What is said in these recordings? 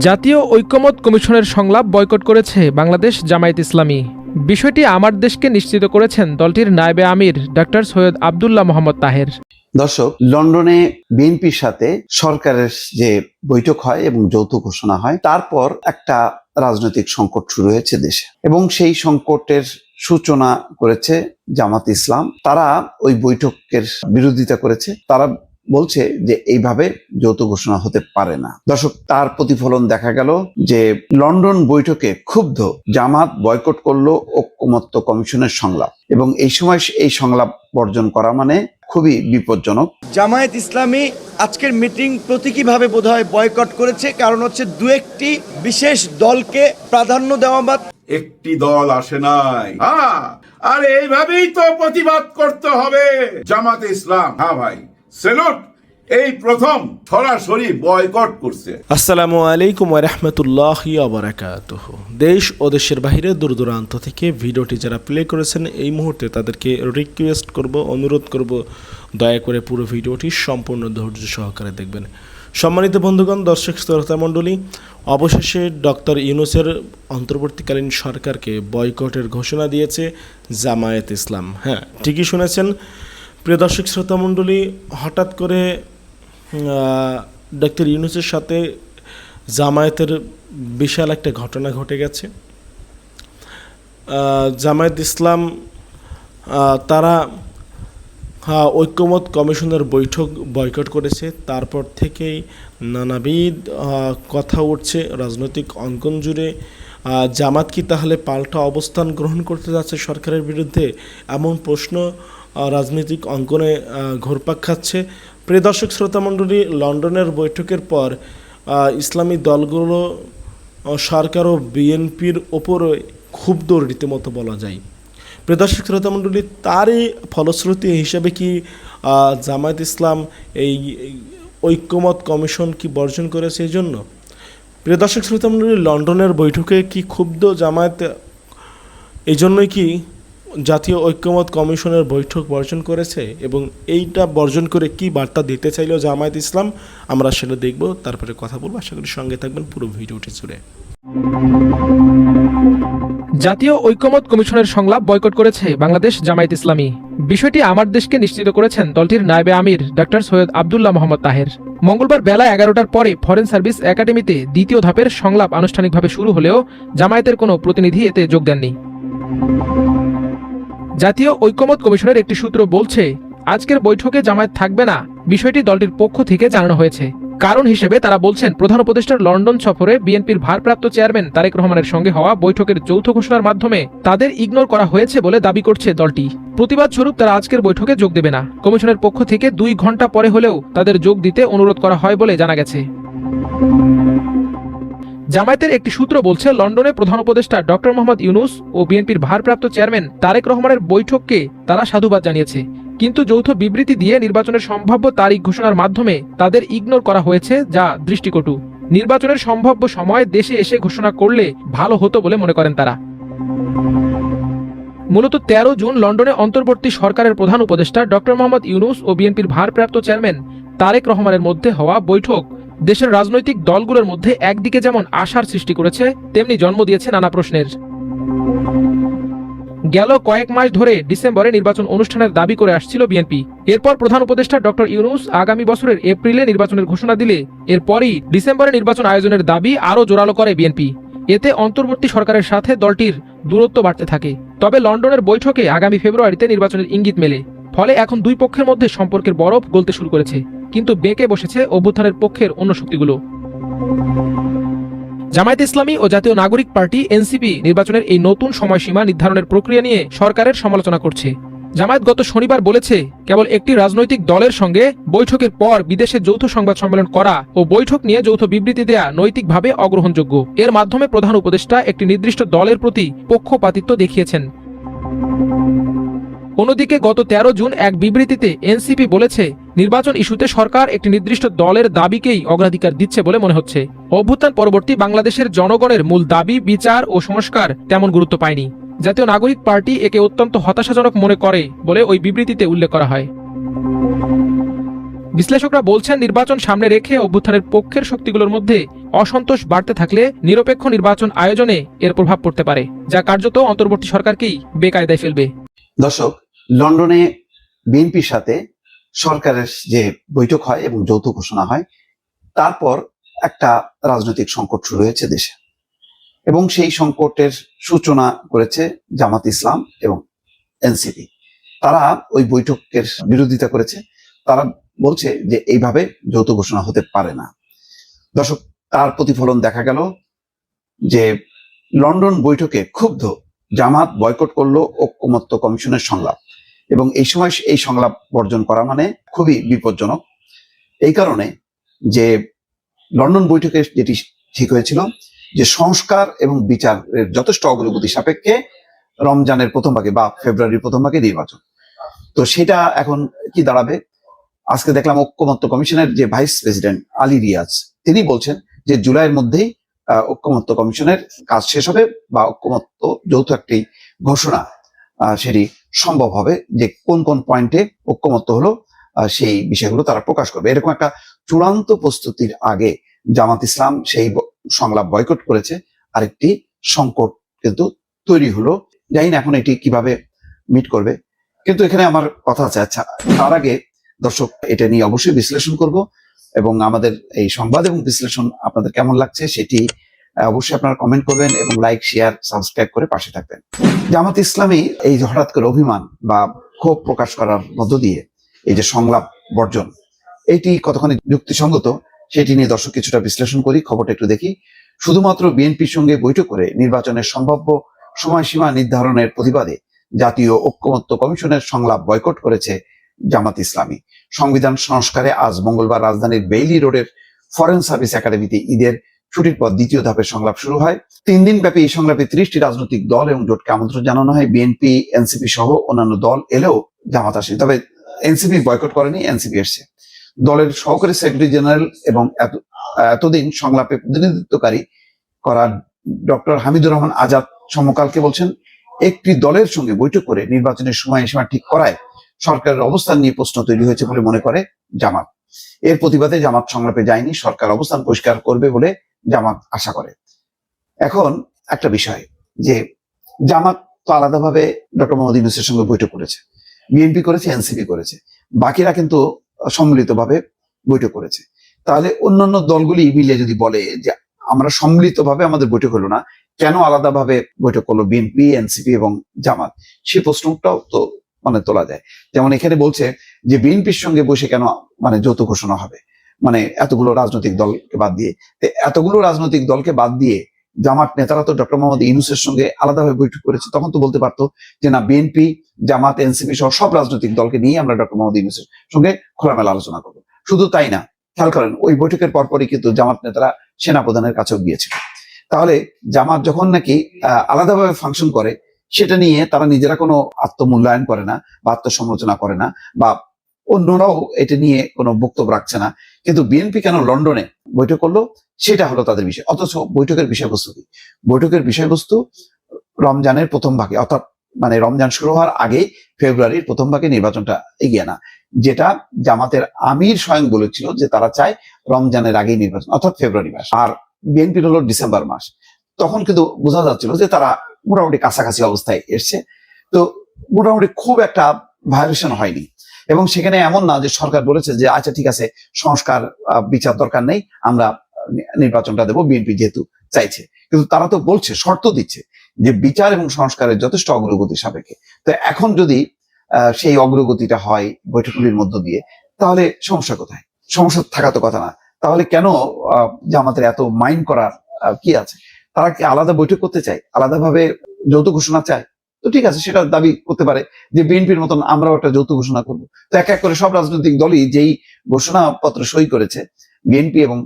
জাতীয় ঐক্যমত কমিশনের সংলাপ বয়কট করেছে বাংলাদেশ জামায়াত ইসলামী। বিষয়টি আমার দেশকে নিশ্চিত করেছেন দলটির নায়েবে আমির ডক্টর সৈয়দ আবদুল্লাহ মোহাম্মদ তাহের। দর্শক, লন্ডনে বিএনপির সাথে সরকারের যে বৈঠক হয় এবং যৌথ ঘোষণা হয়, তারপর একটা রাজনৈতিক সংকট শুরু হয়েছে দেশে। এবং সেই সংকটের সূচনা করেছে জামাত ইসলাম। তারা ওই বৈঠকের বিরোধিতা করেছে। তারা বলছে যে এইভাবে যৌথ ঘোষণা হতে পারে না। দর্শক তার প্রতিফলন দেখা গেল যে লন্ডন বৈঠকে ক্ষুব্ধ জামাত বয়কট করল ঐক্যমত্য কমিশনের সংলাপ এবং এই সময় এই সংলাপ বর্জন করা মানে খুবই বিপজ্জনক। জামায়াত ইসলামী আজকের মিটিং প্রতীকীভাবে বোধহয় বয়কট করেছে কারণ হচ্ছে দু একটি বিশেষ দলকে প্রাধান্য দেওয়া বা একটি দল আসে নাই। হ্যাঁ আর এইভাবেই তো প্রতিবাদ করতে হবে। জামাতে ইসলাম হ্যাঁ ভাই। সেলুট, এই প্রথম সরাসরি বয়কট করছে। আসসালামু আলাইকুম রহমতুল্লাহ আবরাকাত দেশ ও দেশের বাইরে দূর দূরান্ত থেকে ভিডিওটি যারা প্লে করেছেন, এই মুহূর্তে তাদেরকে রিকোয়েস্ট করব, অনুরোধ করব, দয়া করে পুরো ভিডিওটি সম্পূর্ণ ধৈর্য সহকারে দেখবেন। সম্মানিত বন্ধুগণ, দর্শক শ্রোতা মণ্ডলী, অবশেষে ডক্টর ইউনুসের অন্তর্বর্তীকালীন সরকারকে বয়কটের ঘোষণা দিয়েছে জামায়াত ইসলাম। হ্যাঁ ঠিকই শুনেছেন প্রিয় দর্শক শ্রোতা মণ্ডলী হঠাৎ করে ডক্টর ইউনুসের সাথে জামায়াতের বিশাল একটা ঘটনা ঘটে গেছে। জামায়াত ইসলাম তারা ঐক্যমত কমিশনের বৈঠক বয়কট করেছে। তারপর থেকেই নানাবিধ কথা উঠছে রাজনৈতিক অঙ্কন জুড়ে। জামাত কি তাহলে পাল্টা অবস্থান গ্রহণ করতে যাচ্ছে সরকারের বিরুদ্ধে? এমন প্রশ্ন রাজনৈতিক অঙ্কনে আহ, ঘুরপাক খাচ্ছে। প্রিয় দর্শক শ্রোতামণ্ডলী লন্ডনের বৈঠকের পর ইসলামী দলগুলো সরকার ও বিএনপির ওপরে ক্ষুব্ধ রীতিমতো বলা যায়। প্রিয় দর্শক শ্রোতামণ্ডলী তারই ফলশ্রুতি হিসেবে কি জামায়াত ইসলাম এই এই ঐক্যমত কমিশন কি বর্জন করেছে এই জন্য প্রিয় দর্শক শ্রোতামণ্ডলী লন্ডনের বৈঠকে কি ক্ষুব্ধ জামায়াত এই জন্যই কি জাতীয় ঐক্যমত কমিশনের বৈঠক বর্জন করেছে এবং এইটা বর্জন করে কি বার্তা দিতে চাইলো জামায়াত ইসলাম, আমরা সেটা দেখব। তারপরে কথা বলব। আশা করি সঙ্গে থাকবেন পুরো ভিডিওটি জুড়ে। জাতীয় ঐক্যমত কমিশনের সংলাপ বয়কট করেছে বাংলাদেশ জামায়াত ইসলামী। বিষয়টি আমার দেশকে নিশ্চিত করেছেন দলটির নায়েবে আমির ডক্টর সৈয়দ আবদুল্লাহ মোহাম্মদ তাহের। মঙ্গলবার বেলা এগারোটার পরে ফরেন সার্ভিস একাডেমিতে দ্বিতীয় ধাপের সংলাপ আনুষ্ঠানিকভাবে শুরু হলেও জামায়াতের কোনো প্রতিনিধি এতে যোগ দেননি। জাতীয় ঐক্যমত কমিশনের একটি সূত্র বলছে, আজকের বৈঠকে জামায়াত থাকবে না, বিষয়টি দলটির পক্ষ থেকে জানানো হয়েছে। কারণ হিসেবে তারা বলছেন, প্রধান উপদেষ্টার লন্ডন সফরে বিএনপির ভারপ্রাপ্ত চেয়ারম্যান তারেক রহমানের সঙ্গে হওয়া বৈঠকের যৌথ ঘোষণার মাধ্যমে তাদের ইগনোর করা হয়েছে বলে দাবি করছে দলটি। প্রতিবাদ স্বরূপ তারা আজকের বৈঠকে যোগ দেবে না। কমিশনের পক্ষ থেকে দুই ঘণ্টা পরে হলেও তাদের যোগ দিতে অনুরোধ করা হয় বলে জানা গেছে। জামায়াতের একটি সূত্র বলছে লন্ডনে প্রধান উপদেষ্টা ডক্টর মোহাম্মদ ইউনুস ও বিএনপির ভারপ্রাপ্ত চেয়ারম্যান তারেক রহমানের বৈঠককে তারা সাধুবাদ জানিয়েছে। কিন্তু যৌথ বিবৃতি দিয়ে নির্বাচনের সম্ভাব্য তারিখ ঘোষণার মাধ্যমে তাদের ইগনোর করা হয়েছে, যা দৃষ্টিকটু। নির্বাচনের সম্ভাব্য সময় দেশে এসে ঘোষণা করলে ভালো হতো বলে মনে করেন তারা। মূলত তেরো জুন লন্ডনে অন্তর্বর্তী সরকারের প্রধান উপদেষ্টা ডক্টর মোহাম্মদ ইউনুস ও বিএনপির ভারপ্রাপ্ত চেয়ারম্যান তারেক রহমানের মধ্যে হওয়া বৈঠক দেশের রাজনৈতিক দলগুলোর মধ্যে একদিকে যেমন আশার সৃষ্টি করেছে, তেমনি জন্ম দিয়েছে নানা প্রশ্নের। গেল কয়েক মাস ধরে ডিসেম্বরে নির্বাচন অনুষ্ঠানের দাবি করে আসছিল বিএনপি। এরপর প্রধান উপদেষ্টা ডক্টর ইউনুস আগামী বছরের এপ্রিলে নির্বাচনের ঘোষণা দিলে, এরপরই ডিসেম্বরে নির্বাচন আয়োজনের দাবি আরও জোরালো করে বিএনপি। এতে অন্তর্বর্তী সরকারের সাথে দলটির দূরত্ব বাড়তে থাকে। তবে লন্ডনের বৈঠকে আগামী ফেব্রুয়ারিতে নির্বাচনের ইঙ্গিত মেলে। ফলে এখন দুই পক্ষের মধ্যে সম্পর্কের বরফ গলতে শুরু করেছে। কিন্তু বেঁকে বসেছে অভ্যুত্থানের পক্ষের অন্য শক্তিগুলো। জামায়াত ইসলামী ও জাতীয় নাগরিক পার্টি এনসিপি নির্বাচনের এই নতুন সময়সীমা নির্ধারণের প্রক্রিয়া নিয়ে সরকারের সমালোচনা করছে। জামায়াত গত শনিবার বলেছে, কেবল একটি রাজনৈতিক দলের সঙ্গে বৈঠকের পর বিদেশে যৌথ সংবাদ সম্মেলন করা ও বৈঠক নিয়ে যৌথ বিবৃতি দেয়া নৈতিকভাবে অগ্রহণযোগ্য। এর মাধ্যমে প্রধান উপদেষ্টা একটি নির্দিষ্ট দলের প্রতি পক্ষপাতিত্ব দেখিয়েছেন। অন্যদিকে গত তেরো জুন এক বিবৃতিতে এনসিপি বলেছে, নির্বাচন ইস্যুতে সরকার একটি নির্দিষ্ট দলের দাবিকেই অগ্রাধিকার দিচ্ছে বলে মনে হচ্ছে। অভ্যুত্থান পরবর্তী বাংলাদেশের জনগণের মূল দাবি, বিচার ও সংস্কার তেমন গুরুত্ব পায়নি। জাতীয় নাগরিক পার্টি একে অত্যন্ত হতাশাজনক মনে করে বলে ওই বিবৃতিতে উল্লেখ করা হয়। বিশ্লেষকরা বলছেন, নির্বাচন সামনে রেখে অভ্যুত্থানের পক্ষের শক্তিগুলোর মধ্যে অসন্তোষ বাড়তে থাকলে নিরপেক্ষ নির্বাচন আয়োজনে এর প্রভাব পড়তে পারে, যা কার্যত অন্তর্বর্তী সরকারকেই বেকায়দায় ফেলবে। দর্শক লন্ডনে বিএনপির সাথে সরকারের যে বৈঠক হয় এবং যৌথ ঘোষণা হয়, তারপর একটা রাজনৈতিক সংকট শুরু হয়েছে দেশে। এবং সেই সংকটের সূচনা করেছে জামাত ইসলাম এবং এনসিপি। তারা ওই বৈঠকের বিরোধিতা করেছে। তারা বলছে যে এইভাবে যৌথ ঘোষণা হতে পারে না। দর্শক, তার প্রতিফলন দেখা গেল যে লন্ডন বৈঠকে ক্ষুব্ধ জামাত বয়কট করল ঐক্যমত্য কমিশনের সংলাপ। এবং এই সময় এই সংলাপ বর্জন করা মানে খুবই বিপজ্জনক। এই কারণে যে লন্ডন বৈঠকে যেটি ঠিক হয়েছিল যে সংস্কার এবং বিচারের যথেষ্ট অগ্রগতি সাপেক্ষে রমজানের প্রথম ভাগে বা ফেব্রুয়ারির প্রথম ভাগে নির্বাচন। তো সেটা এখন কি দাঁড়াবে? আজকে দেখলাম ঐক্যমত্য কমিশনের যে ভাইস প্রেসিডেন্ট আলী রিয়াজ, তিনি বলছেন যে জুলাইয়ের মধ্যেই ঐক্যমত্য কমিশনের কাজ শেষ হবে বা ঐক্যমত্য যৌথ একটি ঘোষণা সেটি সম্ভব হবে যে কোন কোন পয়েন্টে ঐক্যমত্য হলো সেই বিষয়গুলো তারা প্রকাশ করবে। এরকম একটা চূড়ান্ত প্রস্তুতির আগে জামাত ইসলাম সেই সংলাপ বয়কট করেছে। আরেকটি সংকট কিন্তু তৈরি হলো। জানি না এখন এটি কীভাবে মিট করবে। কিন্তু এখানে আমার কথা আছে। আচ্ছা তার আগে দর্শক, এটা নিয়ে অবশ্যই বিশ্লেষণ করব এবং আমাদের এই সংবাদ এবং বিশ্লেষণ আপনাদের কেমন লাগছে সেটি অবশ্যই আপনারা কমেন্ট করবেন এবং লাইক শেয়ার সাবস্ক্রাইব করে পাশে থাকবেন। জামাত ইসলামী এই হঠাৎ করে অভিমান বা ক্ষোভ প্রকাশ করার মধ্য দিয়ে এই যে সংলাপ বর্জন, এটি কতখানি যুক্তিসঙ্গত সেটি নিয়ে দর্শক কিছুটা বিশ্লেষণ করি, খবরটা একটু দেখি। শুধুমাত্র বিএনপির সঙ্গে বৈঠক করে নির্বাচনের সম্ভাব্য সময়সীমা নির্ধারণের প্রতিবাদে জাতীয় ঐক্যমত্য কমিশনের সংলাপ বয়কট করেছে জামাত ইসলামী। সংবিধান সংস্কারে আজ মঙ্গলবার রাজধানীর বেইলি রোডের ফরেন সার্ভিস একাডেমিতে ঈদের ছুটির পর দ্বিতীয় ধাপের সংলাপ শুরু হয়। তিন দিন ব্যাপী এই সংলাপে ত্রিশটি রাজনৈতিক দল এবং জোটকে আমন্ত্রণ জানানো হয়। বিএনপি এনসিপি সহ অন্যান্য দল এলেও জামাত আসেনি তবে এনসিপি বয়কট করেনি এনসিপি এসছে। দলের সহকারী সেক্রেটারি জেনারেল এবং এতদিন সংলাপে প্রতিনিধিত্বকারী করা ডক্টর হামিদুর রহমান আজাদ সমকালকে বলছেন, একটি দলের সঙ্গে বৈঠক করে নির্বাচনের সময়সীমা ঠিক করায় সরকারের অবস্থান নিয়ে প্রশ্ন তৈরি হয়েছে বলে মনে করে জামাত। এর প্রতিবাদে জামাত সংলাপে যায়নি, সরকার অবস্থান পরিষ্কার করবে বলে জামাত আশা করে। এখন একটা বিষয় যে জামাত তো আলাদাভাবে ডক্টর মোহাম্মদ ইউনুসের সঙ্গে বৈঠক করেছে। বিএনপি করেছে, এনসিপি করেছে। বাকিরা কিন্তু সম্মিলিতভাবে বৈঠক করেছে। তাহলে অন্যান্য দলগুলি মিলিয়ে যদি বলে যে আমরা সম্মিলিতভাবে আমাদের বৈঠক হলো না, কেন আলাদাভাবে বৈঠক করল বিএনপি, এনসিপি এবং জামাত? সেই প্রশ্নটাও তো মানে তোলা যায়। যেমন এখানে বলছে যে বিএনপির সঙ্গে বসে কেন মানে যৌথ ঘোষণা হবে? মানে এতগুলো রাজনৈতিক দলকে বাদ দিয়ে। এতগুলো রাজনৈতিক দলকে বাদ দিয়ে জামাত নেতারা তো ডক্টর মোহাম্মদ ইউনুসের সঙ্গে আলাদাভাবে বৈঠক করেছে, তখন তো বলতে পারতো যে না, বিএনপি, জামাত, এনসিপি সহ সব রাজনৈতিক দলকে নিয়ে আমরা ডক্টর মোহাম্মদ ইউনুসের সঙ্গে খোলামেলা আলোচনা করব। শুধু তাই না, খেয়াল করেন, ওই বৈঠকের পরপরই কিন্তু জামাত নেতারা সেনা প্রধানের কাছেও গিয়েছিল। তাহলে জামাত যখন নাকি আলাদাভাবে ফাংশন করে, সেটা নিয়ে তারা নিজেরা কোনো আত্মমূল্যায়ন করে না বা আত্মসমালোচনা করে না বা অন্যরাও এটা নিয়ে কোনো বক্তব্য রাখছে না। কিন্তু বিএনপি কেন লন্ডনে বৈঠক করল, সেটা হলো তাদের বিষয়। অথচ বৈঠকের বিষয়বস্তু কি? বৈঠকের বিষয়বস্তু রমজানের প্রথম ভাগে, অর্থাৎ মানে রমজান শুরু হওয়ার আগে ফেব্রুয়ারির প্রথম ভাগে নির্বাচনটা এগিয়ে না যেটা জামাতের আমির স্বয়ং বলেছিল যে তারা চায় রমজানের আগেই নির্বাচন, অর্থাৎ ফেব্রুয়ারি মাস। আর বিএনপি হলো ডিসেম্বর মাস। তখন কিন্তু বোঝা যাচ্ছিল যে তারা মোটামুটি কাছাকাছি অবস্থায় এসছে। তো মোটামুটি খুব একটা ভায়োলেশন হয়নি। এবং সেখানে এমন না যে সরকার বলেছে যে আচ্ছা ঠিক আছে সংস্কার বিচার দরকার নেই আমরা নির্বাচনটা দেবো বিএনপি যেহেতু চাইছে। কিন্তু তারা তো বলছে শর্ত দিচ্ছে যে বিচার এবং সংস্কারের যথেষ্ট অগ্রগতি সাপেক্ষে। তো এখন যদি সেই অগ্রগতিটা হয় বৈঠকগুলির মধ্য দিয়ে তাহলে সমস্যা কোথায়? সমস্যা থাকা তো কথা না। তাহলে কেন আহ, জামাতের এত মাইন্ড করার কি আছে? তারা কি আলাদা বৈঠক করতে চায়? আলাদাভাবে যৌথ ঘোষণা চায়? তো ঠিক আছে সেটা দাবি করতে পারে যে বিএনপির মতন আমরাও একটা যৌথ ঘোষণা করব। তো এক এক করে সব রাজনৈতিক দলই যেই ঘোষণাপত্র সই করেছে, বিএনপি এবং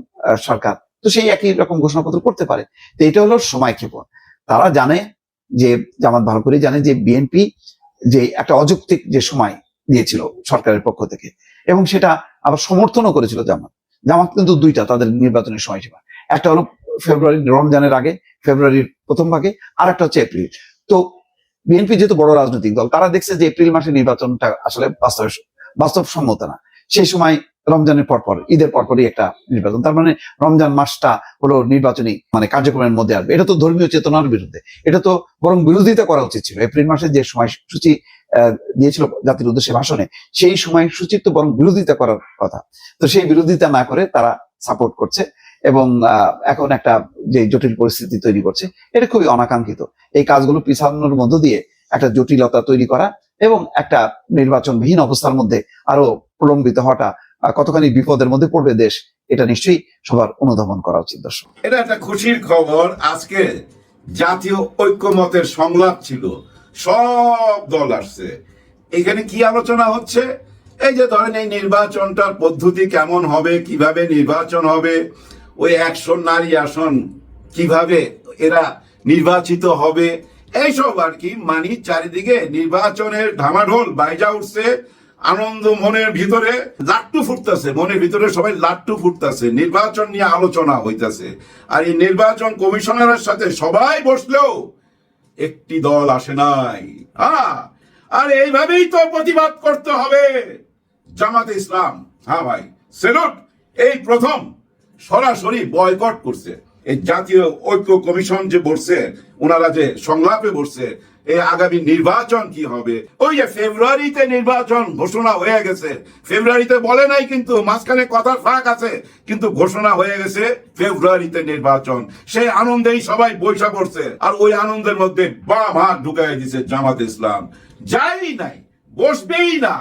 সরকার, তো সেই একই রকম ঘোষণাপত্র করতে পারে। তো এটা হলো সময় ক্ষেপণ। তারা জানে যে, জামাত ভালো করে জানে যে বিএনপি যে একটা অযৌক্তিক যে সময় দিয়েছিল সরকারের পক্ষ থেকে, এবং সেটা আবার সমর্থনও করেছিল জামাত। জামাত কিন্তু দুইটা তাদের নির্বাচনের সময়সীমা। একটা হলো ফেব্রুয়ারি রমজানের আগে, ফেব্রুয়ারির প্রথম ভাগে আর একটা হচ্ছে এপ্রিল। তো বিএনপি যেহেতু বড় রাজনৈতিক দল, তারা দেখছে যে এপ্রিল মাসে নির্বাচনটা আসলে বাস্তব বাস্তবসম্মত না। সেই সময় রমজানের পরপর, ঈদের পরপরই একটা নির্বাচন। তার মানে রমজান মাসটা হলো নির্বাচনী মানে কার্যক্রমের মধ্যে আসবে। এটা তো ধর্মীয় চেতনার বিরুদ্ধে। এটা তো বরং বিরোধিতা করা উচিত ছিল। এপ্রিল মাসে যে সময়সূচি দিয়েছিল জাতির উদ্দেশ্যে ভাষণে, সেই সময়সূচির তো বরং বিরোধিতা করার কথা। তো সেই বিরোধিতা না করে তারা সাপোর্ট করছে। এবং এখন একটা যে জটিল পরিস্থিতি তৈরি করছে, এটা খুবই অনাকাঙ্ক্ষিত। এই কাজগুলো পিছানোর মধ্য দিয়ে একটা জটিলতা তৈরি করা এবং একটা নির্বাচনবিহীন অবস্থার মধ্যে আরও প্রলম্বিত হওয়াটা কতখানি বিপদের মধ্যে পড়বে দেশ, এটা নিশ্চয়ই সবার অনুধাবন করা উচিত, দর্শক। এটা একটা খুশির খবর, আজকে জাতীয় ঐক্যমতের সংলাপ ছিল, সব দল আসছে। এখানে কি আলোচনা হচ্ছে? এই যে ধরেন এই নির্বাচনটার পদ্ধতি কেমন হবে, কীভাবে নির্বাচন হবে ওই একশো নারী আসন কীভাবে এরা নির্বাচিত হবে? এইসব আর কি মানি চারিদিকে নির্বাচনের ঢামাঢোল বাইজা উঠছে, আনন্দ মনের ভিতরে লাট্টু ফুটতেছে, মনের ভিতরে সবাই লাট্টু ফুটতেছে, নির্বাচন নিয়ে আলোচনা হইতাছে। আর এই নির্বাচন কমিশনারের সাথে সবাই বসলেও একটি দল আসে নাই। হ্যাঁ আর এইভাবেই তো প্রতিবাদ করতে হবে। জামাতে ইসলাম হ্যাঁ ভাই, সেলুট, এই প্রথম। সরাসরি বয়কট করছে। এই জাতীয় ঐক্য কমিশন যে বসছে ওনারা যে সংলাপে বসছে, এই আগামী নির্বাচন কি হবে? ওই যে ফেব্রুয়ারিতে নির্বাচন ঘোষণা হয়ে গেছে। ফেব্রুয়ারিতে বলে নাই কিন্তু, মাঝখানে কথার ফাঁক আছে, কিন্তু ঘোষণা হয়ে গেছে ফেব্রুয়ারিতে নির্বাচন। সেই আনন্দেই সবাই বৈশা পড়ছে, আর ওই আনন্দের মধ্যে বাম হাত ঢুকাই দিছে জামাত ইসলাম। যাই নাই, বসবেই না।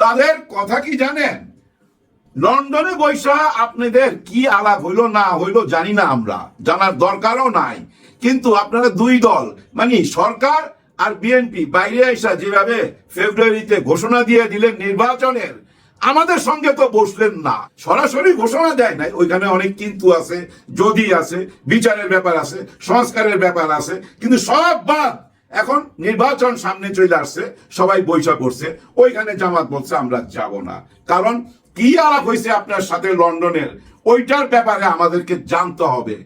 তাদের কথা কি জানেন? লন্ডনে বৈশা আপনাদের কি আলাপ হইল, না হইল জানি না আমরা। জানার দরকারও নাই। কিন্তু আপনারা দুই দল মানে সরকার আর বিএনপি বাইরে এসা যেভাবে ফেব্রুয়ারিতে ঘোষণা দিয়ে দিলেন নির্বাচনের, আমাদের সঙ্গে তো বসলেন না। সরাসরি ঘোষণা দেয় নাই, ওইখানে অনেক কিন্তু আছে, যদি আছে, বিচারের ব্যাপার আছে, সংস্কারের ব্যাপার আছে, কিন্তু সব বাদ। এখন নির্বাচন সামনে চলে আসছে, সবাই বৈশা করছে, ওইখানে জামাত বলছে আমরা যাব না। কারণ কি আলাপ হয়েছে আপনার সাথে লন্ডনের? ওইটার ব্যাপারে আমাদেরকে জানতে হবে।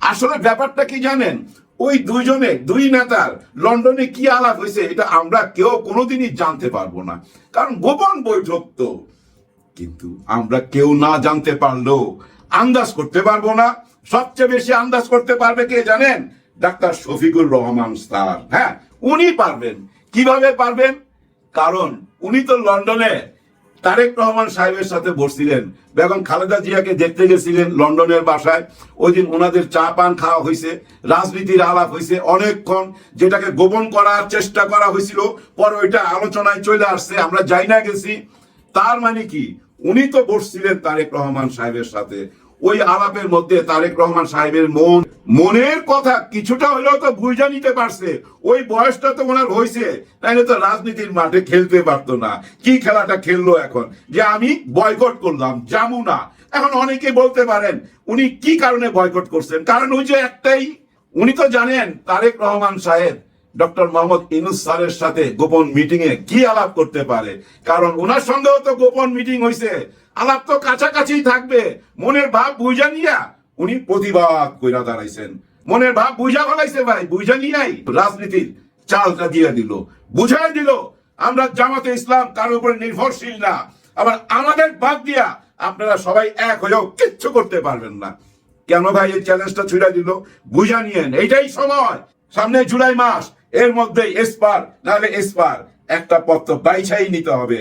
আসলে ব্যাপারটা কি জানেন? ওই দুইজনে, দুই নেতার লন্ডনে কি আলাপ হয়েছে, এটা আমরা কেউ কোনোদিনই জানতে পারব না। কারণ গোপন বৈঠক তো। কিন্তু আমরা কেউ না জানতে পারলেও আন্দাজ করতে পারব না। সবচেয়ে বেশি আন্দাজ করতে পারবে কে জানেন? ডাক্তার শফিকুর রহমান স্যার। হ্যাঁ উনি পারবেন। কীভাবে পারবেন? কারণ উনি তো লন্ডনে তারেক রহমান সাহেবের সাথে বসছিলেন। বেগম খালেদা জিয়াকে দেখতে গেছিলেন লন্ডনের বাসায়। ওই দিন ওনাদের চা পান খাওয়া হয়েছে, রাজনীতির আলাপ হয়েছে অনেকক্ষণ, যেটাকে গোপন করার চেষ্টা করা হয়েছিল। পর ওইটা আলোচনায় চলে আসছে, আমরা যাই না গেছি। তার মানে কি? উনি তো বসছিলেন তারেক রহমান সাহেবের সাথে। ওই আলাপের মধ্যে তারেক রহমান সাহেবের মন মনের কথা কিছুটা হলেও তো বুঝা নিতে পারছে। ওই বয়সটা তো ওনার হয়েছে। তাইলে তো রাজনীতির মাঠে খেলতে পারতো না। কি খেলাটা খেললো এখন? যে আমি বয়কট করলাম, জামু না। এখন অনেকে বলতে পারেন, উনি কি কারণে বয়কট করছেন? কারণ ওই যে একটাই, উনি তো জানেন, তারেক রহমান সাহেব, ডক্টর মোহাম্মদ ইনুস স্যারের সাথে গোপন মিটিং এ কি আলাপ করতে পারে? কারণ ওনার সঙ্গেও তো গোপন মিটিং হয়েছে আলাপ তো কাছাকাছি থাকবে। মনের ভাব বুঝা নিয়া উনি প্রতিবাদ কইরা দাঁড়াইছেন। মনের ভাব বুঝা ফলাইছে ভাই, বুঝা নিয়াই রাজনীতির চালটা দিয়ে দিল, বুঝাই দিল, আমরা জামাতে ইসলাম, তার উপরে নির্ভরশীল না। আবার আমাদের বাদ দিয়া আপনারা সবাই এক হয়েও কিচ্ছু করতে পারবেন না। কেন ভাই এই চ্যালেঞ্জটা ছুড়ে দিল? বুঝা নিয়েন এইটাই সময়। সামনে জুলাই মাস, এর মধ্যে এসপার, নাহলে এসপার, একটা পত্র বাইছাই নিতে হবে।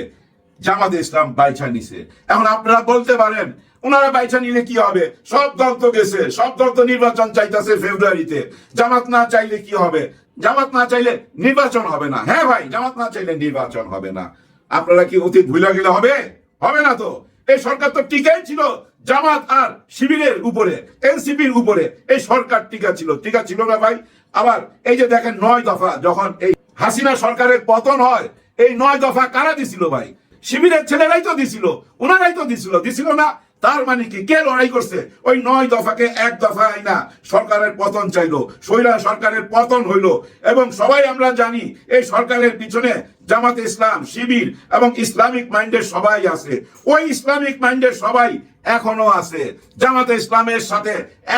জামাতে ইসলাম বাইছা নিছে। এখন আপনারা বলতে পারেন ওনারা বাইছা নিলে কি হবে? সব দল তো গেছে, সব দল তো নির্বাচন চাইতেছে ফেব্রুয়ারিতে। জামাত না চাইলে কি হবে? জামাত না চাইলে নির্বাচন হবে না। হ্যাঁ ভাই, জামাত না চাইলে নির্বাচন হবে না। আপনারা কি অতীত ভুলে গেলে হবে? হবে না তো। এই সরকার তো টিকাই ছিল জামাত আর শিবিরের উপরে, এনসিপির উপরে। এই সরকার টিকা ছিল। টিকা ছিল না ভাই। আবার এই যে দেখেন নয় দফা যখন এই হাসিনা সরকারের পতন হয়, এই নয় দফা কারা দিছিল ভাই? শিবিরের ছেলেরাই তো দিছিল ওনারাই তো দিছিল। দিছিল না তার মানে কি? কে লড়াই করছে? ওই নয় দফাকে এক দফায় না। সরকারের পতন চাইলো। সৈরা সরকারের পতন হইল। এবং সবাই আমরা জানি, এই সরকারের পিছনে জামাতে ইসলাম, শিবির এবং ইসলামিক মাইন্ডের সবাই আছে। ওই ইসলামিক মাইন্ডের সবাই এখনও আছে। জামাতে ইসলামের সাথে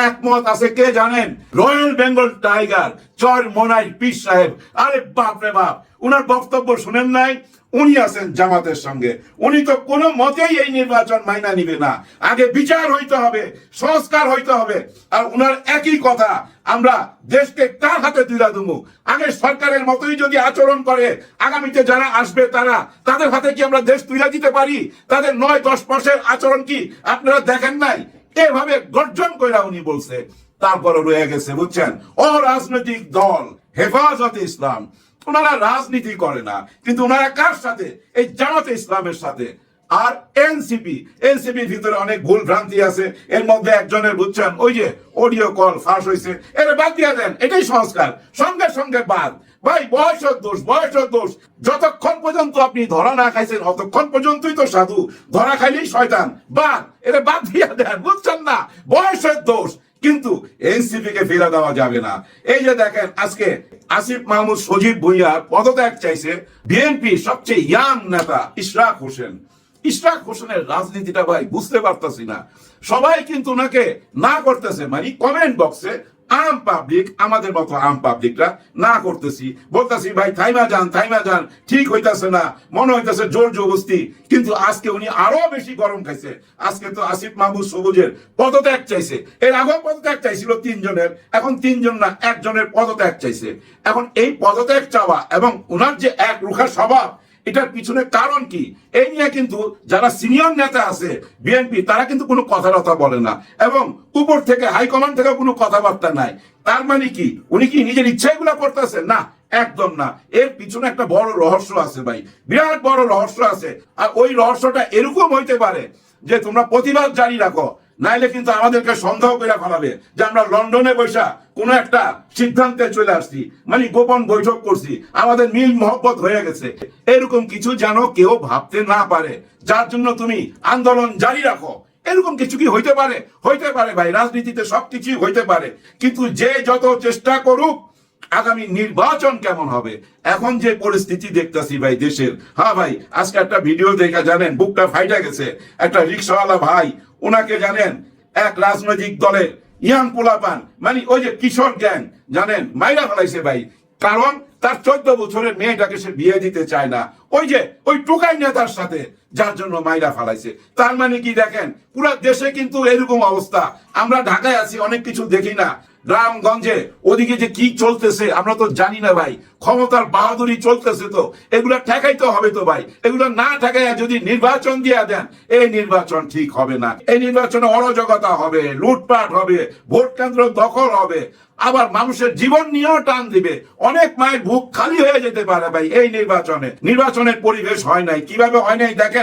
একমত আছে, কে জানেন? রয়্যাল বেঙ্গল টাইগার, চর মোনাই, পীর সাহেব। আরে বাপ রে বাপ, উনার বক্তব্য শুনেন নাই? উনি আছেন জামাতের সঙ্গে। উনি তো কোনো মতেই এই নির্বাচন মাইনা নিবে না। আগে বিচার হইতে হবে, সংস্কার হইতে হবে। আর উনার একই কথা আমরা দেশকে কার হাতে তুলে দেবো? আগে সরকারের মতোই যদি আচরণ করে, আগামীতে যারা আসবে তারা, তাদের হাতে কি আমরা দেশ তুলে দিতে পারি? তাদের নয়, দশ মাসের আচরণ কি আপনারা দেখেন নাই? এভাবে গর্জন কইরা উনি বলছে। তারপরে রয়ে গেছে, বুঝছেন? অরাজনৈতিক দল, হেফাজতে ইসলাম। ওনারা রাজনীতি করে না, কিন্তু ওনারা কার সাথে? এই জামাতে ইসলামের সাথে। আর এনসিপি এনসিপির ভিতরে অনেক ভুল ভ্রান্তি আছে। এর মধ্যে একজনের বুঝছেন, ওই যে অডিও কল ফাঁস হয়েছে এর বাদ দিয়ে দেন, এটাই সংস্কার। সঙ্গে সঙ্গে বাদ। ভাই, বয়সের দোষ বয়সের দোষ। যতক্ষণ পর্যন্ত আপনি ধরা না খাইছেন, অতক্ষণ পর্যন্তই তো সাধু। ধরা খাইলেই শয়তান। বাদ এটা বাদ দিয়ে দেন, বুঝছেন না? বয়সের দোষ। কিন্তু এনসিপি কে ফেরা দেওয়া যাবে না। এই যে দেখেন, আজকে আসিফ মাহমুদ সজীব ভুইয়া পদত্যাগ চাইছে। বিএনপি সবচেয়ে ইয়াং নেতা, ইশরাক হোসেন। ইশরাক হোসেনের রাজনীতিটা ভাই বুঝতে পারতাছি না। সবাই কিন্তু ওনাকে না করতেছে মানে কমেন্ট বক্সে আম পাবলিক আমাদের মতো আম পাবলিকরা না করতেছি। বলতেছি, ভাই, থাইমা যান থাইমা যান, ঠিক হইতাছে না, মনে হইতাছে জোর জবস্তি কিন্তু আজকে উনি আরও বেশি গরম খাইছে। আজকে তো আসিফ মাহমুদ সবুজের পদত্যাগ চাইছে। এর আগেও পদত্যাগ চাইছিল তিনজনের, এখন তিনজন না, একজনের পদত্যাগ চাইছে। এখন এই পদত্যাগ চাওয়া এবং উনার যে এক রুখা স্বভাব এটার পিছনে কারণ কি? এই নিয়ে কিন্তু যারা সিনিয়র নেতা আছে বিএনপি তারা কিন্তু কোনো কথাবার্তা বলে না। এবং উপর থেকে হাইকমান্ড থেকে কোনো কথাবার্তা নাই। তার মানে কি? উনি কি নিজের ইচ্ছাগুলো করতেছেন? না, একদম না। এর পিছনে একটা বড় রহস্য আছে ভাই। বিরাট বড় রহস্য আছে। আর ওই রহস্যটা এরকম হইতে পারে যে তোমরা প্রতিবাদ জারি রাখো। নাইলে কিন্তু আমাদেরকে সন্দেহ করে ফেলাবে যে আমরা লন্ডনে বৈশা কোন একটা সিদ্ধান্তে চলে আসছি। মানে গোপন বৈঠক করছি। আমাদের মিল মহব্বত হয়ে গেছে। এরকম কিছু যেন কেউ ভাবতে না পারে। যার জন্য তুমি আন্দোলন জারি রাখো। এরকম কিছু কি হইতে পারে? হইতে পারে ভাই, রাজনীতিতে সবকিছুই হইতে পারে। কিন্তু যে যত চেষ্টা করুক, আগামী নির্বাচন কেমন হবে? এখন যে পরিস্থিতি দেখতেছি ভাই দেশের। হ্যাঁ ভাই, আজকে একটা ভিডিও দেখা জানেন, বুকটা ফাইটা গেছে। একটা রিক্সাওয়ালা ভাই ওনাকে জানেন এক রাজনৈতিক দলে, ইয়াং পোলাপান মানে ওই যে কিশোর গ্যাং, জানেন? মাইরা ফেলাইছে ভাই। কারণ তার চোদ্দ বছরের মেয়েটাকে সে বিয়ে দিতে চায় না। ওই যে, ওই টুকাই নেতার সাথে যার জন্য মাইরা ফালাইছে। তার মানে কি দেখেন, পুরা দেশে কিন্তু এরকম অবস্থা। আমরা ঢাকায় আছি, অনেক কিছু দেখি না। গ্রামগঞ্জে ওদিকে যে কি চলতেছে, আমরা তো জানি না ভাই। ক্ষমতার বাহাদুরি চলতেছে তো। এগুলো ঠেকাইতে হবে তো ভাই। এগুলো না ঠেকাইয়া যদি নির্বাচন দিয়ে দেন, এই নির্বাচন ঠিক হবে না। এই নির্বাচনে অরাজকতা হবে, লুটপাট হবে, ভোট কেন্দ্র দখল হবে। আবার মানুষের জীবন নিয়েও টান দিবে। অনেক মায়ের বুক খালি হয়ে যেতে পারে ভাই এই নির্বাচনে। নির্বাচনের পরিবেশ হয় নাই। কীভাবে হয় নাই দেখেন?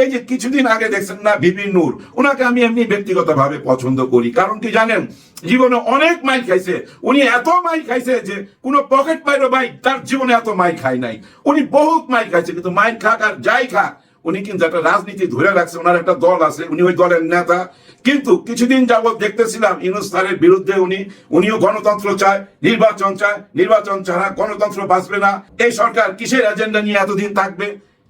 এই যে কিছুদিন আগে দেখছেন না বিপিন নূর ওনাকে আমি এমনি ব্যক্তিগতভাবে পছন্দ করি। কারণ কি জানেন, জীবনে অনেক মাইল খাইছে। উনি এত মাইল খাইছে যে কোনো পকেট মাইরও ভাই তার জীবনে এত মাইল খায় নাই। উনি বহুত মাইল খাইছে, কিন্তু মাইল খাক আর যাই খাক, উনি কিন্তু একটা রাজনীতি ধরে রাখছে ওনার একটা দল আছে, উনি ওই দলের নেতা। কিন্তু কিছুদিন যাবত দেখতেছিলাম ইউনুস বিরুদ্ধে উনি, উনিও গণতন্ত্র চায়, নির্বাচন চায়। নির্বাচন ছাড়া গণতন্ত্র বাঁচবে না। এই সরকার কিসের এজেন্ডা নিয়ে এতদিন থাকবে?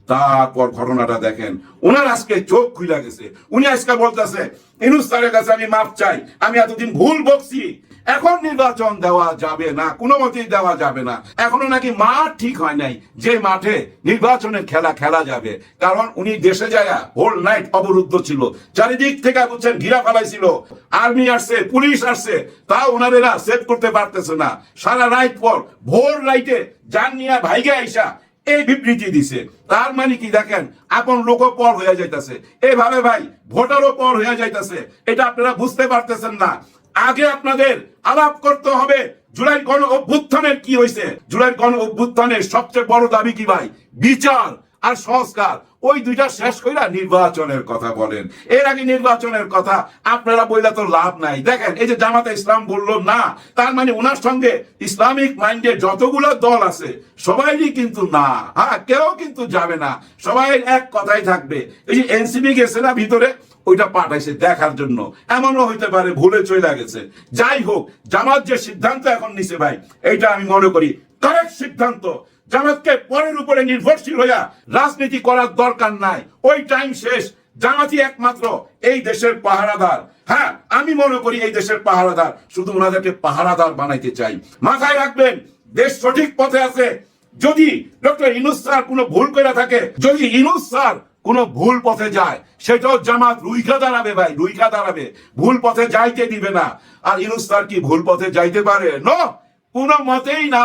তারপর ঘটনাটা দেখেন। ওনার আজকে চোখ খুলে গেছে। উনি আজকে বলতেছে, ইনুস স্যারের কাছে আমি মাপ চাই। আমি এতদিন ভুল বকছি। এখন নির্বাচন দেওয়া যাবে না, কোনো মতেই দেওয়া যাবে না। এখনও নাকি মাঠ ঠিক হয় নাই। যে মাঠে নির্বাচনের খেলা খেলা যাবে। কারণ উনি দেশে যায় হোল নাইট অবরুদ্ধ ছিল। চারিদিক থেকে বুঝছেন, ঘিরা ফেলাইছিল। আর্মি আসছে, পুলিশ আসছে। তা ওনারেরা সেভ করতে পারতেছে না। সারা রাত পর ভোর রাইটে যান নিয়ে ভাইগে আইসা এই বিবৃতি দিছে। তার মানে কি দেখেন, আপন লোক পর হয়ে যাইতেছে। এভাবে ভাই ভোটারও পর হয়ে যাইতেছে। এটা আপনারা বুঝতে পারতেছেন না। আগে আপনাদের আলাপ করতে হবে জুলাই গণ অভ্যুত্থানের কি হয়েছে জুলাই গণ অভ্যুত্থানের সবচেয়ে বড় দাবি কি ভাই? বিচার আর সংস্কার। ওই দুইটা শেষ কইরা নির্বাচনের কথা বলেন। এর আগে নির্বাচনের কথা আপনারা বইলা তো লাভ নাই। দেখেন, এই যে জামাতে ইসলাম বলল না, তার মানে ওনার সঙ্গে ইসলামিক মাইন্ডে যতগুলো দল আছে, সবাইই কিন্তু না। হ্যাঁ কেউ কিন্তু যাবে না। সবাই এক কথাই থাকবে। এই যে এনসিপি গেছে না ভিতরে, ওইটা পাঠাইছে দেখার জন্য। এমনও হইতে পারে ভুলে চলে গেছে। যাই হোক, জামাত যে সিদ্ধান্ত এখন নিছে ভাই, এইটা আমি মনে করি কারেক্ট সিদ্ধান্ত। জামাতকে পরের উপরে নির্ভরশীল হইয়া রাজনীতি করার দরকার নাই। ওই টাইম শেষ। জামাতই একমাত্র এই দেশের পাহারাদার। হ্যাঁ আমি মনে করি এই দেশের পাহারাদার। শুধু ওনাদেরকে পাহারাদার বানাইতে চাই। মাথায় রাখবেন, দেশ সঠিক পথে আছে। যদি ডক্টর ইনুস স্যার কোনো ভুল করে থাকে, যদি ইনুস স্যার কোনো ভুল পথে যায়, সেটাও জামাত রুইখা দাঁড়াবে ভাই, রুইখা দাঁড়াবে। ভুল পথে যাইতে দিবে না। আর ইনুস স্যার কি ভুল পথে যাইতে পারে? নো, কোনো মতেই না।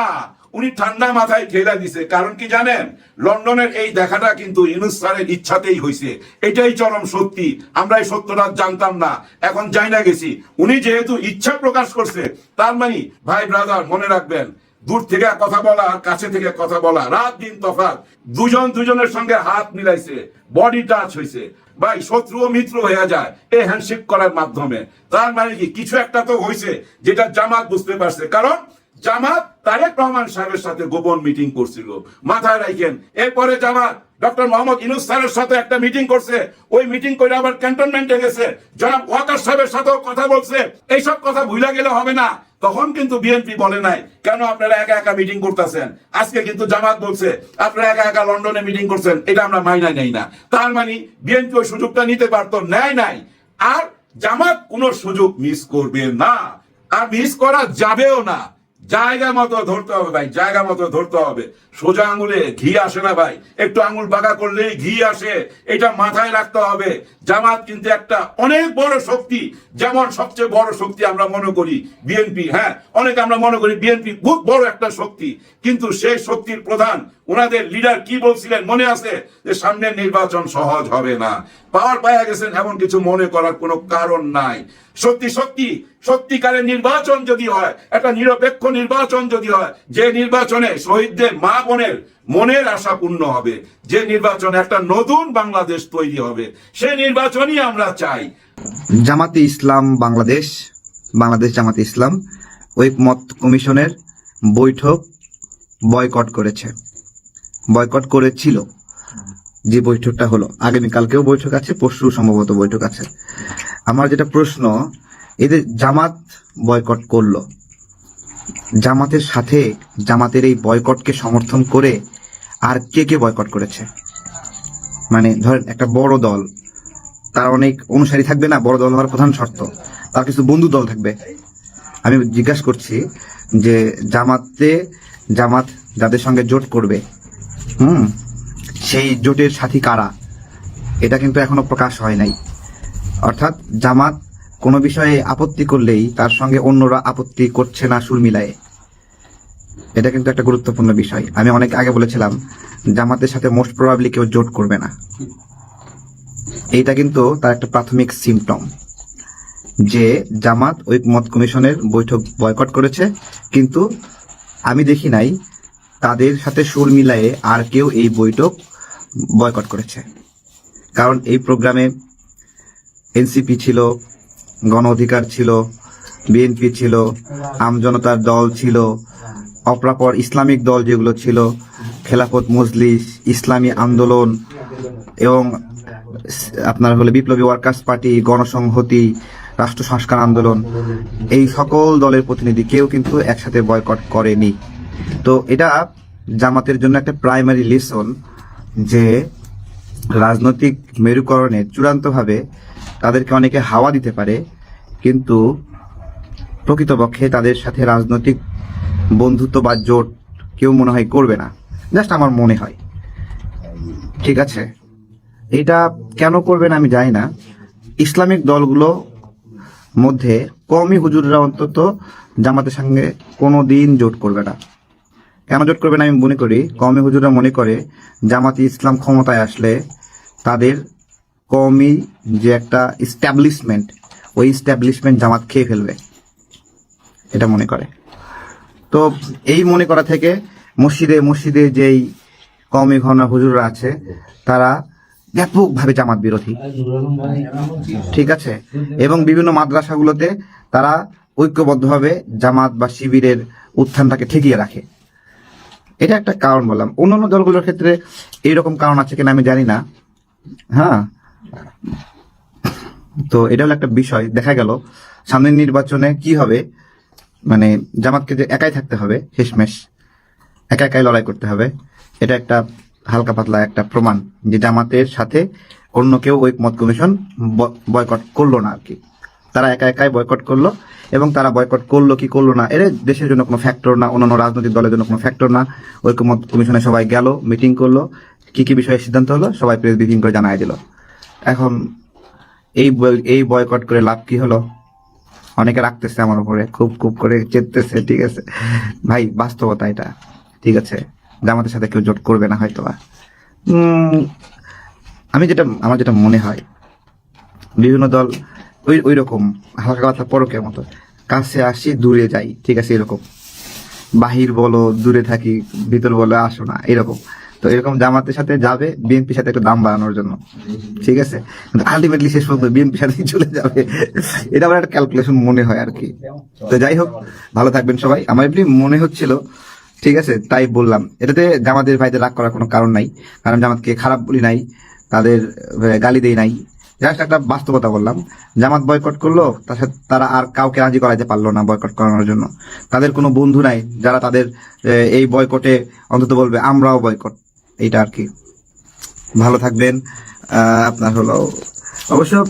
উনি ঠান্ডা মাথায় ঠেলা দিছে। কারণ কি জানেন? লন্ডনের এই দেখাটা কিন্তু ইনুস স্যারের ইচ্ছাতেই হয়েছে এটাই চরম সত্যি। আমরা এই সত্যটা জানতাম না। এখন যাই না গেছি। উনি যেহেতু ইচ্ছা প্রকাশ করছে, তার মানে ভাই ব্রাদার, মনে রাখবেন, দূর থেকে কথা বলা আর কাছে থেকে কথা বলা, রাত দিন তফাৎ। দুজন দুজনের সঙ্গে হাত মিলাইছে বডি টাচ হয়েছে ভাই, শত্রু ও মিত্র হয়ে যায় এই হ্যান্ডশেক করার মাধ্যমে। তার মানে কি, কিছু একটা তো হয়েছে যেটা জামাত বুঝতে পারছে। কারণ জামাত তারেক রহমান সাহেবের সাথে গোপন মিটিং করছিল। মাথায় রাখেন এরপরে জামাত ডক্টর মোহাম্মদ ইনুস স্যারের সাথে একটা মিটিং করছে। ওই মিটিং করে আবার ক্যান্টনমেন্টে গেছে। জনাব ওয়াকার সাহেবের সাথেও কথা বলছে। এইসব কথা ভুলে গেলে হবে না। তখন কিন্তু বিএনপি বলে নাই, কেন আপনারা একা একা মিটিং করতেছেন? আজকে কিন্তু জামাত বলছে, আপনারা একা একা লন্ডনে মিটিং করছেন। এটা আমরা মাইনাই নেই না। তার মানে বিএনপি ওই সুযোগটা নিতে পারতো, নেয় নাই। আর জামাত কোনো সুযোগ মিস করবে না। আর মিস করা যাবেও না। জায়গা মতো ধরতে হবে ভাই, জায়গা মতো ধরতে হবে। সোজা আঙুলে ঘি আসে না ভাই, একটু আঙুল বাঁকা করলেই ঘি আসে, এটা মাথায় রাখতে হবে। জামাত কিন্তু একটা অনেক বড় শক্তি, যেমন সবচেয়ে বড় শক্তি আমরা মনে করি বিএনপি হ্যাঁ অনেক আমরা মনে করি বিএনপি খুব বড় একটা শক্তি, কিন্তু সেই শক্তির প্রধান ওনাদের লিডার কি বলছিলেন মনে আছে? যে সামনের নির্বাচন সহজ হবে না। পাওয়ার পাওয়া গেছেন এমন কিছু মনে করার কোনো কারণ নাই। সত্যি সত্যি সত্যিকারের নির্বাচন যদি হয়, একটা নিরপেক্ষ নির্বাচন যদি হয়, যে নির্বাচনে শহীদদের মা বোনের মনের আশা পূর্ণ হবে, যে নির্বাচনে একটা নতুন বাংলাদেশ তৈরি হবে সেই নির্বাচনই আমরা চাই। জামাতে ইসলাম বাংলাদেশ বাংলাদেশ জামাতে ইসলাম, ঐকমত কমিশনের বৈঠক বয়কট করেছে। বয়কট করেছিল যে বৈঠকটা হলো। আগামীকালকেও বৈঠক আছে, পরশু সম্ভবত বৈঠক আছে। আমার যেটা প্রশ্ন এদের জামাত বয়কট করল। জামাতের সাথে জামাতের এই বয়কটকে সমর্থন করে আর কে কে বয়কট করেছে? মানে ধরেন একটা বড় দল, তার অনেক অনুসারী থাকবে না, বড় দল হওয়ার প্রধান শর্ত। তার কিছু বন্ধু দল থাকবে। আমি জিজ্ঞাসা করছি যে জামাতে, জামাত যাদের সঙ্গে জোট করবে, হুম, সেই জোটের সাথী কারা? এটা কিন্তু এখনও প্রকাশ হয় নাই। অর্থাৎ জামাত কোনো বিষয়ে আপত্তি করলেই তার সঙ্গে অন্যরা আপত্তি করছে না সুর মিলায়ে। এটা কিন্তু একটা গুরুত্বপূর্ণ বিষয়। আমি অনেক আগে বলেছিলাম, জামাতের সাথে মোস্ট প্রবাবলি কেউ জোট করবে না। এইটা কিন্তু তার একটা প্রাথমিক সিমটম যে জামাত ঐকমত কমিশনের বৈঠক বয়কট করেছে, কিন্তু আমি দেখি নাই তাদের সাথে সুর মিলায়ে আর কেউ এই বৈঠক বয়কট করেছে। কারণ এই প্রোগ্রামে এনসিপি ছিল গণ অধিকার ছিল, বিএনপি ছিল আমজনতার দল ছিল, অপরাপর ইসলামিক দল যেগুলো ছিল, খেলাফত মজলিস, ইসলামী আন্দোলন এবং আপনার হলে বিপ্লবী ওয়ার্কার্স পার্টি, গণসংহতি, রাষ্ট্র সংস্কার আন্দোলন, এই সকল দলের প্রতিনিধি কেউ কিন্তু একসাথে বয়কট করেনি। তো এটা জামাতের জন্য একটা প্রাইমারি লিসন যে রাজনৈতিক মেরুকরণে চূড়ান্তভাবে তাদেরকে অনেকে হাওয়া দিতে পারে, কিন্তু প্রকৃতপক্ষে তাদের সাথে রাজনৈতিক বন্ধুত্ব বা জোট কেউ মনে হয় করবে না। জাস্ট আমার মনে হয়। ঠিক আছে? এটা কেন করবেন আমি জানি না। ইসলামিক দলগুলো মধ্যে কমই হুজুররা অন্তত জামাতের সঙ্গে কোনো দিন জোট করবে না। কেন জোট করবে না আমি মনে করি? কমই হুজুররা মনে করে জামাতে ইসলাম ক্ষমতায় আসলে তাদের কমই যে একটা ইস্টাবলিশমেন্ট ওই ইস্টাবলিশমেন্ট জামাত খেয়ে ফেলবে। এটা মনে করে। তো এই মনে করা থেকে মসজিদে মসজিদে যেই কমই ঘন হুজুররা আছে, তারা ব্যাপকভাবে জামাত বিরোধী। ঠিক আছে? এবং বিভিন্ন মাদ্রাসাগুলোতে তারা ঐক্যবদ্ধভাবে জামাত বা শিবিরের উত্থানটাকে ঠেকিয়ে রাখে। এটা একটা কারণ বললাম। অন্যান্য দলগুলোর ক্ষেত্রে এইরকম কারণ আছে কিনা আমি জানি না। হ্যাঁ? তো এটা হলো একটা বিষয়। দেখা গেল, সামনের নির্বাচনে কি হবে? মানে জামাতকে যে একাই থাকতে হবে শেষমেশ একা একাই লড়াই করতে হবে, এটা একটা হালকা পাতলা একটা প্রমাণ যে জামাতের সাথে অন্য কেউ ঐকমত কমিশন বয়কট করল না আর কি তারা একা একাই বয়কট করল এবং তারা বয়কট করল কি করল না এটা দেশের জন্য কোনো ফ্যাক্টর না, অন্যান্য রাজনৈতিক দলের জন্য কোনো ফ্যাক্টর না। ঐক্যমত কমিশনে সবাই গেল মিটিং করল, কি কি বিষয়ে সিদ্ধান্ত হলো, সবাই প্রেস ব্রিফিং করে জানাই দিল। এখন এই এই বয়কট করে লাভ কি হলো? অনেকে রাখতেছে আমার উপরে, খুব খুব করে চেতেছে, ঠিক আছে? ভাই, বাস্তবতা এটা, ঠিক আছে? জামাতের সাথে কেউ জোট করবে না হয়তো আমি যেটা, আমার যেটা মনে হয়, বিভিন্ন দল ওই ওই রকম, হালকা পাতলা পরকের মতো, কাছে আসি, দূরে যাই, ঠিক আছে? এরকম। বাহির বলো, দূরে থাকি, ভিতর বলো, আসো না, এরকম। তো এরকম জামাতের সাথে যাবে, বিএনপির সাথে একটু দাম বাড়ানোর জন্য। ঠিক আছে? আলটিমেটলি শেষ পর্যন্ত বিএনপির সাথে চলে যাবে। এটা আমার একটা ক্যালকুলেশন মনে হয় আর কি। তো যাই হোক, ভালো থাকবেন সবাই। আমার এমনি মনে হচ্ছিল, ঠিক আছে, তাই বললাম। এটাতে জামাতের ভাইদের রাগ করার কোনো কারণ নাই। কারণ জামাতকে খারাপ বলি নাই, তাদের গালি দেই নাই। জাস্ট একটা বাস্তবতা বললাম। জামাত বয়কট করল, তার সাথে তারা আর কাউকে রাজি করাইতে পারল না বয়কট করানোর জন্য। তাদের কোনো বন্ধু নাই যারা তাদের এই বয়কটে অন্তত বলবে, আমরাও বয়কট এইটা আর কি। ভালো থাকবেন। আপনার হলো অবশ্য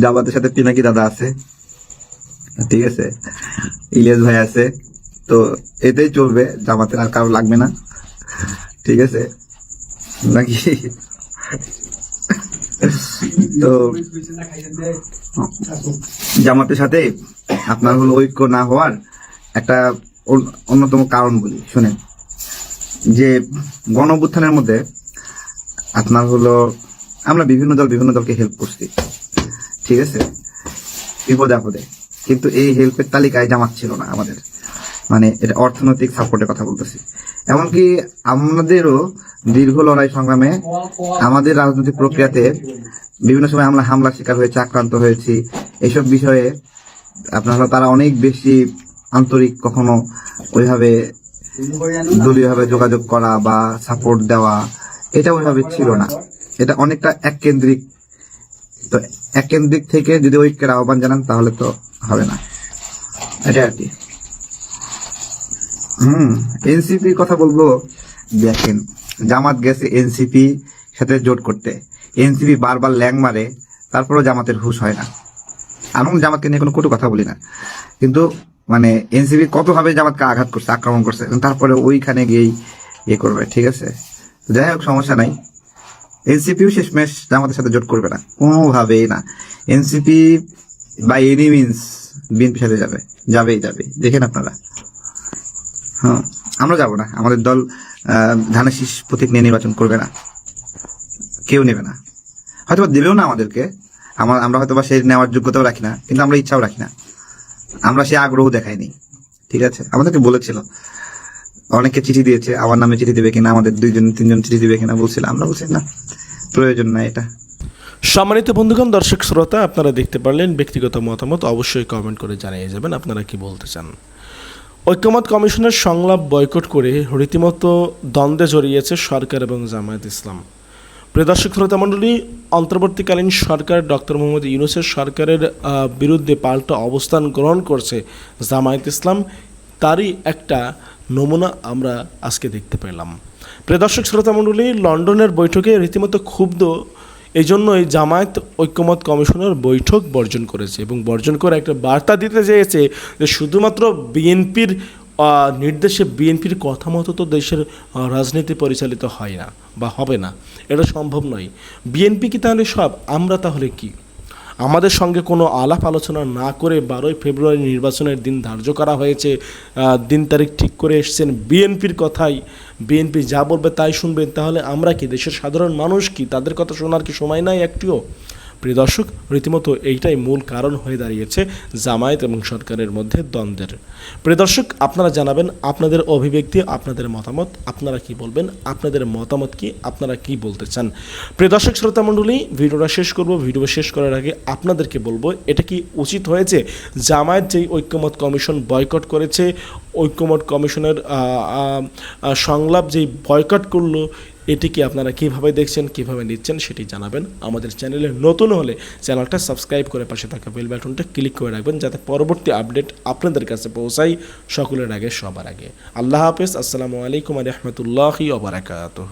জামাতের সাথে পিনাকি দাদা আছে। ঠিক আছে? ইলিয়াস ভাই আছে। তো এতেই চলবে। জামাতের আর কারও লাগবে না। ঠিক আছে? নাকি? তো জামাতের সাথে আপনার হলো ঐক্য না হওয়ার একটা অন- অন্যতম কারণ বলি। শুনেন। যে গণ অভ্যুত্থানের মধ্যে আপনার হলো, আমরা বিভিন্ন দল বিভিন্ন দলকে হেল্প করছি। ঠিক আছে? বিপদে আপদে। কিন্তু এই হেল্পের তালিকায় জামাত ছিল না আমাদের। মানে এটা অর্থনৈতিক সাপোর্টের কথা বলতেছি। এমনকি আমাদেরও দীর্ঘ লড়াই সংগ্রামে আমাদের রাজনৈতিক প্রক্রিয়াতে বিভিন্ন সময় আমরা হামলা শিকার হয়েছে, আক্রান্ত হয়েছি। এইসব বিষয়ে আপনার তারা অনেক বেশি আন্তরিক কখনো ওইভাবে দলীয়ভাবে যোগাযোগ করা বা সাপোর্ট দেওয়া, এটা ওইভাবে ছিল না। এটা অনেকটা এককেন্দ্রিক। তো এককেন্দ্রিক থেকে যদি ঐক্যের আহ্বান জানান, তাহলে তো হবে না। এটা আর কি। হুম এনসিপি কথা বলব। দেখেন, জামাত গেছে এনসিপি সাথে জোট করতে। এনসিপি বারবার ল্যাং মারে, তারপরেও জামাতের হুশ হয় না। আমি জামাতকে নিয়ে কোনো কটু কথা বলি না। কিন্তু মানে এনসিপি কতভাবে জামাতকে আঘাত করছে, আক্রমণ করছে তারপরে ওইখানে গিয়েই ইয়ে করবে, ঠিক আছে? যাই হোক, সমস্যা নাই। এনসিপিও শেষমেশ জামাতের সাথে জোট করবে না, কোনোভাবেই না। এনসিপি বাই এনি মিনস বিএনপির সাথে যাবে, যাবেই যাবে, দেখেন আপনারা। হ্যাঁ আমরা যাব না, আমাদের দল ধানের শীষ প্রতীক নিয়ে নির্বাচন করবে না। কেউ নেবে না। হয়তো বা দেবেও না আমাদেরকে আমার আমরা হয়তো বা সেই নেওয়ার যোগ্যতাও রাখি না, কিন্তু আমরা ইচ্ছাও রাখি না। আমরা সে আগ্রহ দেখাইনি। ঠিক আছে? আমাদেরকে বলেছিল। অনেকে চিঠি দিয়েছে, আমার নামে চিঠি দিবে কিনা, আমাদের দুইজন, তিনজন চিঠি দিবে কিনা বলছিলাম আমরা বলছি, না, প্রয়োজন না এটা। সম্মানিত বন্ধুগণ, দর্শক শ্রোতা, আপনারা দেখতে পারলেন ব্যক্তিগত মতামত, অবশ্যই কমেন্ট করে জানিয়ে যাবেন আপনারা কি বলতে চান। ঐক্যমত কমিশনের সংলাপ বয়কট করে রীতিমতো দ্বন্দ্বে জড়িয়েছে সরকার এবং জামায়াত ইসলাম। প্রিয় দর্শক, শ্রোতা মণ্ডলী, অন্তর্বর্তীকালীন সরকার ডক্টর মোহাম্মদ ইউনুসের সরকারের বিরুদ্ধে পাল্টা অবস্থান গ্রহণ করছে জামায়াত ইসলাম, তারই একটা নমুনা আমরা আজকে দেখতে পেলাম। প্রিয় দর্শক, শ্রোতা মণ্ডলী, লন্ডনের বৈঠকে রীতিমতো ক্ষুব্ধ এই জন্যই জামায়াত ঐক্যমত কমিশনের বৈঠক বর্জন করেছে এবং বর্জন করে একটা বার্তা দিতে চেয়েছে যে শুধুমাত্র বিএনপির নির্দেশে বিএনপির কথা মতো তো দেশের রাজনীতি পরিচালিত হয় না বা হবে না। এটা সম্ভব নয়। বিএনপি কি তাহলে সব? আমরা তাহলে কি? আমাদের সঙ্গে কোনো আলাপ আলোচনা না করে বারোই ফেব্রুয়ারি নির্বাচনের দিন ধার্য করা হয়েছে দিন তারিখ ঠিক করে এসছেন বিএনপির কথাই। বিএনপি যা বলবে তাই শুনবেন। তাহলে আমরা কি দেশের সাধারণ মানুষ কি? তাদের কথা শোনার কি সময় নাই একটিও? প্রিয় দর্শক, রীতিমতো এইটাই মূল কারণ হয়ে দাঁড়িয়েছে জামায়াত এবং সরকারের মধ্যে দ্বন্দ্বের। প্রিয় দর্শক, আপনারা জানাবেন আপনাদের অভিব্যক্তি, আপনাদের মতামত, আপনারা কি বলবেন, আপনাদের মতামত কি, আপনারা কি বলতে চান? প্রিয় দর্শক, শ্রোতা মণ্ডলী, ভিডিওটা শেষ করব। ভিডিও শেষ করার আগে আপনাদেরকে বলব, এটা কি উচিত হয়েছে? জামায়াত যেই ঐক্যমত কমিশন বয়কট করেছে, ঐক্যমত কমিশনের সংলাপ যেই বয়কট করল এটি কি আপনারা কীভাবে দেখছেন, কীভাবে নিচ্ছেন সেটি জানাবেন। আমাদের চ্যানেলে নতুন হলে চ্যানেলটা সাবস্ক্রাইব করে পাশে থাকা বেল বাটনটা ক্লিক করে রাখবেন যাতে পরবর্তী আপডেট আপনাদের কাছে পৌঁছায় সকলের আগে, সবার আগে। আল্লাহ হাফেজ। আসসালামু আলাইকুম রহমতুল্লাহি ওবরাকাতহ